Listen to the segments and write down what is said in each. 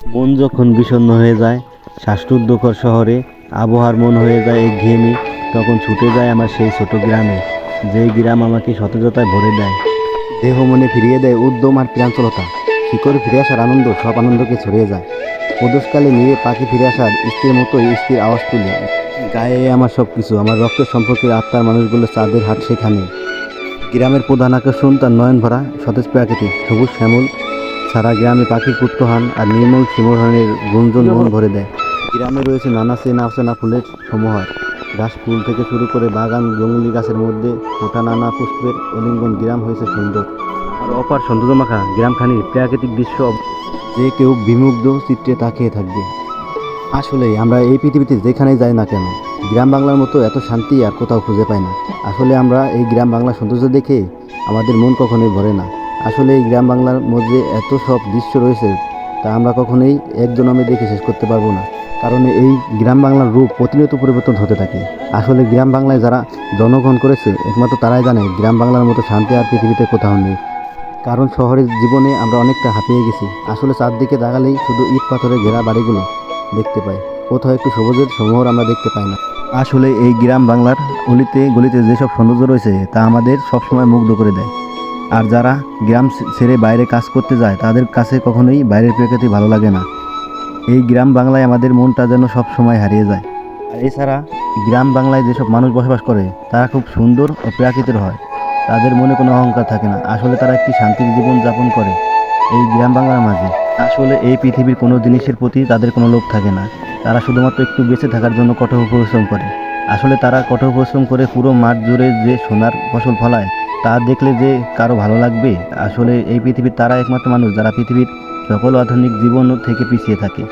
মন যখন বিষণ্ণ হয়ে যায়, শ্বাসরুদ্ধকর শহরে আবহাওয়ার মন হয়ে যায় এক ঘেয়েমি তখন ছুটে যায় আমার সেই ছোট গ্রামে। যেই গ্রাম আমাকে সতেজতায় ভরে দেয়। দেহ মনে ফিরিয়ে দেয় উদ্যম আর প্রাঞ্চলতা। শিকড়ে ফিরে আসার আনন্দ, সব আনন্দকে ছড়িয়ে যায়। প্রদোষকালে নিয়ে পাখি ফিরে আসার স্ত্রীর মতোই স্ত্রীর আওয়াজ তুলে। গায়ে আমার সব কিছু আমার রক্তের সম্পর্কে আত্মার মানুষগুলো চাঁদের হাট সেখানে। গ্রামের প্রধান আকর্ষণ তার নয়ন ভরা সতেজ প্রাকৃতিক, সবুজ শ্যামল সারা গ্রামে পাখির কুত্তহান আর নির্মল শিমোহনের গুঞ্জন মন ভরে দেয়। গ্রামে রয়েছে নানা চেনা অচেনা ফুলের সমূহার ঘাস ফুল থেকে শুরু করে বাগান জঙ্গলি গাছের মধ্যে ফোটা নানা পুষ্পের অলিঙ্গন গ্রাম হয়েছে সুন্দর। আর অপার সৌন্দর্যমাখা গ্রামখানির প্রাকৃতিক দৃশ্য যে কেউ বিমুগ্ধ চিত্রে তাকিয়ে থাকবে। আসলে আমরা এই পৃথিবীতে যেখানেই যাই না কেন গ্রাম বাংলার মতো এত শান্তি আর কোথাও খুঁজে পাই না। আসলে আমরা এই গ্রাম বাংলার সৌন্দর্য দেখে আমাদের মন কখনোই ভরে না। আসলে এই গ্রাম বাংলার মধ্যে এত সব দৃশ্য রয়েছে, তা আমরা কখনোই একজন আমি দেখে শেষ করতে পারব না। কারণ এই গ্রাম বাংলার রূপ প্রতিনিয়ত পরিবর্তন হতে থাকে। আসলে গ্রাম বাংলায় যারা জন্মগ্রহণ করেছে, একমাত্র তারাই জানে গ্রাম বাংলার মতো শান্তি আর পৃথিবীতে কোথাও নেই। কারণ শহরের জীবনে আমরা অনেকটা হাঁপিয়ে গেছি। আসলে চারদিকে দাগালেই শুধু ইট পাথরে ঘেরা বাড়িগুলো দেখতে পাই, কোথাও একটু সবুজের সমূহর আমরা দেখতে পাই না। আসলে এই গ্রাম বাংলার অলিতে গলিতে যেসব সৌন্দর্য রয়েছে, তা আমাদের সবসময় মুগ্ধ করে দেয়। আর যারা গ্রাম ছেড়ে বাইরে কাজ করতে যায়, তাদের কাছে কখনোই বাইরের প্রকৃতি ভালো লাগে না। এই গ্রাম বাংলায় আমাদের মনটা যেন সব সময় হারিয়ে যায়। আর এছাড়া গ্রাম বাংলায় যেসব মানুষ বসবাস করে, তারা খুব সুন্দর ও প্রাকৃতিক হয়। তাদের মনে কোনো অহংকার থাকে না। আসলে তারা একটি শান্তির জীবন যাপন করে এই গ্রাম বাংলার মাঝে। আসলে এই পৃথিবীর কোনো জিনিসের প্রতি তাদের কোনো লোভ থাকে না। তারা শুধুমাত্র একটু বেঁচে থাকার জন্য কঠোর পরিশ্রম করে। আসলে তারা কঠোর পরিশ্রম করে পুরো মাঠ জুড়ে যে সোনার ফসল ফলায় তা দেখলে যে কারও ভালো লাগবে? আসলে এই পৃথিবীর তারা একমাত্র মানুষ যারা পৃথিবীর সকল আধুনিক জীবন থেকে পিছিয়ে থাকে।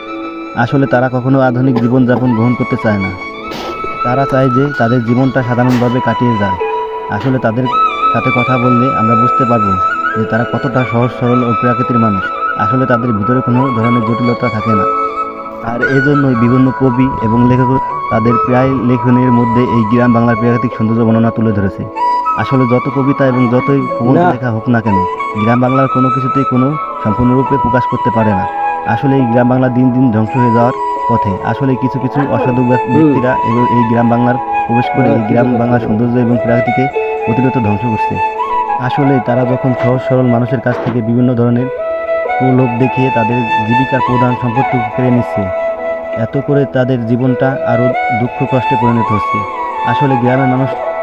আসলে তারা কখনো আধুনিক জীবনযাপন গ্রহণ করতে চায় না। তারা চায় যে তাদের জীবনটা সাধারণভাবে কাটিয়ে যায়। আসলে তাদের সাথে কথা বললে আমরা বুঝতে পারব যে তারা কতটা সহজ, সরল ও প্রাকৃতিক মানুষ। আসলে তাদের ভিতরে কোনো ধরনের জটিলতা থাকে না। আর এই এজন্যই বিভিন্ন কবি এবং লেখক তাদের প্রায় লেখনের মধ্যে এই গ্রাম বাংলার প্রাকৃতিক সৌন্দর্য বর্ণনা তুলে ধরেছে। আসলে যত কবিতা এবং যতই প্রবন্ধ লেখা হোক না কেন গ্রাম বাংলার কোনো কিছুতেই কোনো সম্পূর্ণরূপে প্রকাশ করতে পারে না। আসলে এই গ্রাম বাংলা দিন দিন ধ্বংস হয়ে যাওয়ার পথে আসলে কিছু কিছু অসাধু ব্যক্তিরা এবং এই গ্রাম বাংলার প্রবেশ করে এই গ্রাম বাংলার সৌন্দর্য এবং প্রাকৃতিকে প্রতিনিয়ত ধ্বংস করছে। আসলে তারা যখন সহজ সরল মানুষের কাছ থেকে বিভিন্ন ধরনের প্রলোভ দেখিয়ে তাদের জীবিকার প্রধান সম্পদটুকু কেড়ে নিচ্ছে এত করে তাদের জীবনটা আরও দুঃখ কষ্টে পরিণত হচ্ছে। আসলে গ্রামের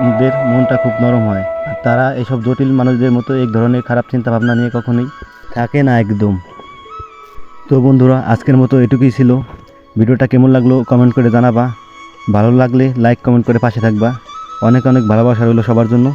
মানুষদের মনটা খুব নরম হয়। আর তারা এসব জটিল মানুষদের মতো এক ধরনের খারাপ চিন্তা ভাবনা নিয়ে কখনোই থাকে না একদম। তো বন্ধুরা, আজকের মতো এটুকুই ছিল। ভিডিওটা কেমন লাগল কমেন্ট করে জানাবা। ভালো লাগলে লাইক কমেন্ট করে পাশে থাকবা। অনেক অনেক ভালোবাসা রইল সবার জন্য।